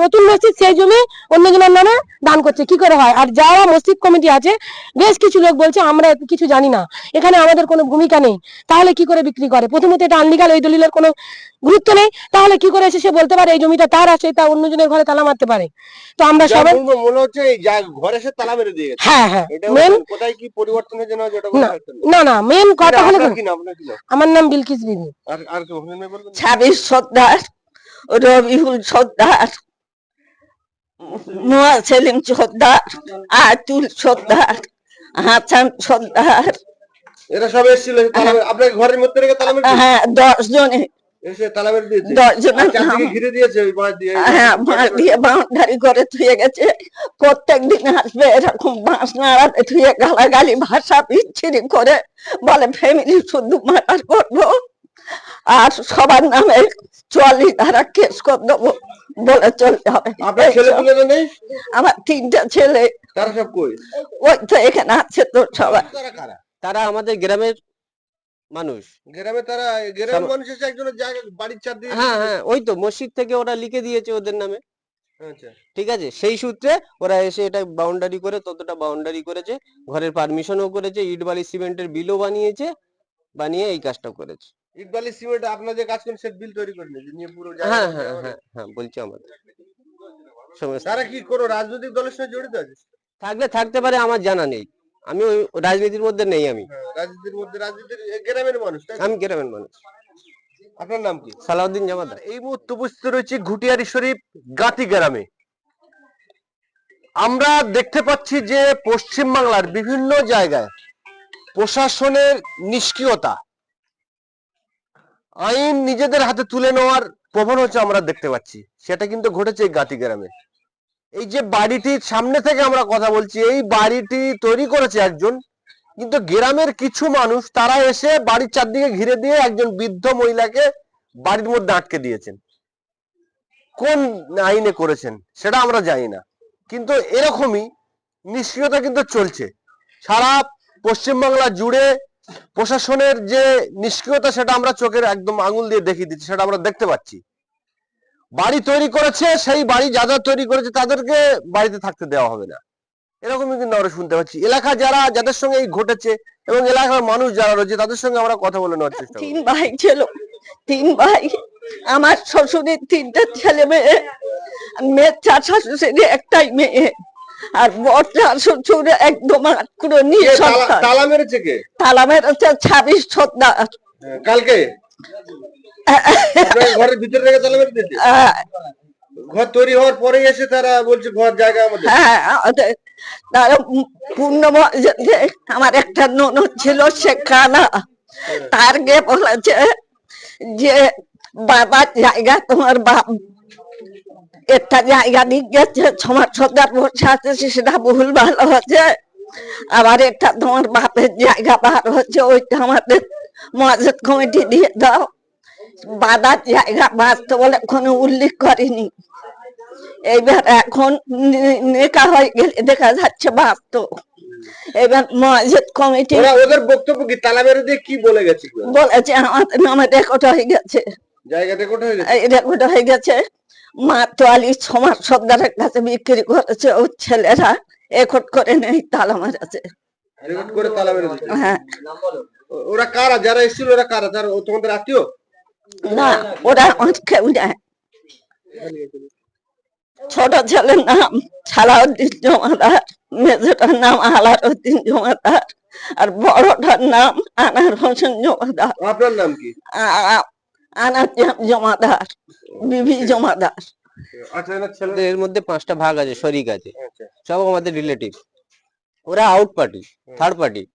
নতুন মসজিদ সেই জমি অন্যজনের নামে দান করছে। কি করে হয়? আর যারা মসজিদ কমিটি আছে বেশ কিছু লোক বলছে আমরা কিছু জানি না। এখানে আমাদের কোনো ভূমিকা নেই। তাহলে কি করে বিক্রি করে? প্রথমত এটা আনলিগাল ওই দলিলের কোনো গুরুত্ব নেই। তাহলে কি করে এসে সে বলতে পারে এই জমিটা তার আছে তা অন্যজনের ঘরে তালা মারতে পারে। তো আমরা সবাই মনে হচ্ছে ঘরে এসে তালা মেরে দিয়ে হ্যাঁ হ্যাঁ। মেন কোথায় কি পরিবর্তন হয়েছে না না না না মেন কথা হলো আমার নাম বিলকিস বিবি। আর আর ছাবিশ সর্দার রবিউল সর্দার নোয়া সেলিম সর্দার আতুল সর্দার হাসান সর্দার এরা সব এসেছিল আপনার ঘরের মধ্যে রেখে তালা মেরে হ্যাঁ দশ জনে এসে তালা মেরে দিয়েছে দশ জনের নাম ঘিরে দিয়েছে ওই বাঁশ দিয়ে হ্যাঁ বাঁশ দিয়ে বাউন্ডারি করে থুয়ে গেছে। প্রত্যেক দিন আসবে এরকম বাঁশ নাড়াতে থুয়ে গালাগালি ভাষা বিচ্ছিরি করে। বলে ফ্যামিলি শুধু মার্ডার করব আর সবার নামে চুয়াল্লিশ ধারা কেস করে দেবো বলে চলতে হবে। আপনার ছেলে পুলে নেই আমার তিনটা ছেলে। তারা সব কই? ওই তো এখানে আছে তো সবাই। তারা আমাদের গ্রামের মানুষ। গ্রামে তারা গ্রামের মানুষ এসে একজনের জায়গা বাড়ির চার দিয়ে হ্যাঁ হ্যাঁ ওই তো মসজিদ থেকে ওরা লিখে দিয়েছে ওদের নামে। আচ্ছা। ঠিক আছে? সেই সূত্রে ওরা এসে এটা বাউন্ডারি করে ততটা বাউন্ডারি করেছে। ঘরের পারমিশনও করেছে ইট বালি সিমেন্টের বিলও বানিয়েছে বানিয়ে এই কাজটা করেছে। ইট বালি সিমেন্ট আপনার যে কাজ করেন সে বিল তৈরি করে নিয়েছে নিয়ে পুরো হ্যাঁ হ্যাঁ হ্যাঁ হ্যাঁ বলছি আমাদের। তারা কি কোনো রাজনৈতিক দলের সঙ্গে জড়িত আছে? থাকলে থাকতে পারে আমার জানা নেই। আমি ওই রাজনীতির মধ্যে নেই আমি। হ্যাঁ, রাজনীতির মধ্যে রাজনীতির গ্রামের মানুষ আমি গ্রামের মানুষ। আপনার নাম কি? সালাউদ্দিন জামাদার এই মুহূর্তে উপস্থিত রয়েছে ঘুটিয়ারি শরীফ গাতি গ্রামে। আমরা দেখতে পাচ্ছি যে পশ্চিম বাংলার বিভিন্ন জায়গায় প্রশাসনের নিষ্ক্রিয়তা। আইন নিজেদের হাতে তুলে নেওয়ার প্রবণতা আমরা দেখতে পাচ্ছি। সেটা কিন্তু ঘটেছে গাতি গ্রামে এই যে বাড়িটির সামনে থেকে আমরা কথা বলছি, এই বাড়িটি তৈরি করেছে একজন, কিন্তু গ্রামের কিছু মানুষ, তারা এসে বাড়ির চারদিকে ঘিরে দিয়ে একজন বৃদ্ধ মহিলাকে বাড়ির মধ্যে আটকে দিয়েছেন। কোন আইনে করেছেন, সেটা আমরা জানি না। কিন্তু এরকমই নিষ্ক্রিয়তা কিন্তু চলছে। সারা পশ্চিমবাংলা জুড়ে প্রশাসনের যে নিষ্ক্রিয়তা, সেটা আমরা চোখের একদম আঙুল দিয়ে দেখিয়ে দিচ্ছি, সেটা আমরা দেখতে পাচ্ছি। বাড়ি তৈরি করেছে, সেই বাড়ি যারা তৈরি করেছে, তাদেরকে বাড়িতে থাকতে দেওয়া হবে না। এরকমই কিন্তু আমরা শুনতে পাচ্ছি। এলাকা যারা, যাদের সঙ্গে এই ঘটেছে, এবং এলাকার মানুষ যারা রয়েছে, তাদের সঙ্গে আমরা কথা বলে নেওয়ার চেষ্টা তিন ভাই ছিল, তিন ভাই। আমার শ্বশুরের তিনটা ছেলে মেয়ে মেয়ের চার শ্বশুরের একটাই মেয়ে। আর শ্বশুর একদম তালা- মেরেছে কে? তালা মেরেছে ছাব্বিশ সন্তান কালকে? ঘরের ভিতরে রেখে তালা মেরে দিয়েছে? ঘর তৈরি হওয়ার পরেই এসে তারা বলছে ঘর জায়গা আমাদের। হ্যাঁ তারা পূর্ণ আমার একটা ননদ ছিল সে কানা। তার গিয়ে বলেছে যে বাবার জায়গা তোমার বাপ একটা জায়গা দিয়ে গেছে সমাজ সরকার বসে আছে সেটা ভুল ভালো হচ্ছে আবার একটা তোমার বাপের জায়গা বার হচ্ছে ওইটা আমাদের মসজিদ কমিটি দিয়ে দাও। বাদার জায়গা বাঁচতে বলে কোনো উল্লেখ করেনি। এইবার এখন নেকা হয়ে গেলে দেখা যাচ্ছে বাস্ত এবার মসজিদ কমিটি ওদের বক্তব্য কি তালা মেরে দিয়ে কি বলে গেছে? বলেছে আমাদের নামে রেকর্ড হয়ে গেছে। জায়গা রেকর্ড হয়ে গেছে? রেকর্ড হয়ে গেছে। মা তো আলী সমাজ সর্দারের কাছে বিক্রি করেছে ওর ছেলেরা রেকর্ড করে নেই তালা মারাছে। করে তালা হ্যাঁ। ওরা কারা? যারা এসেছিল ওরা কারা? ও তোমাদের আত্মীয়? না ওরা কেউ নেয় ছোট ছেলের নাম সালাউদ্দিন জমাদার মেজোটার নাম আলারউদ্দিন জমাদার আর বড়টার নাম আনার হোসেন জমাদার। আপনার নাম কি? আনার জমাদার বিবি জমাদার আচ্ছা এর মধ্যে পাঁচটা ভাগ আছে শরিক আছে। আচ্ছা। সব আমাদের রিলেটিভ ওরা আউট পার্টি থার্ড পার্টি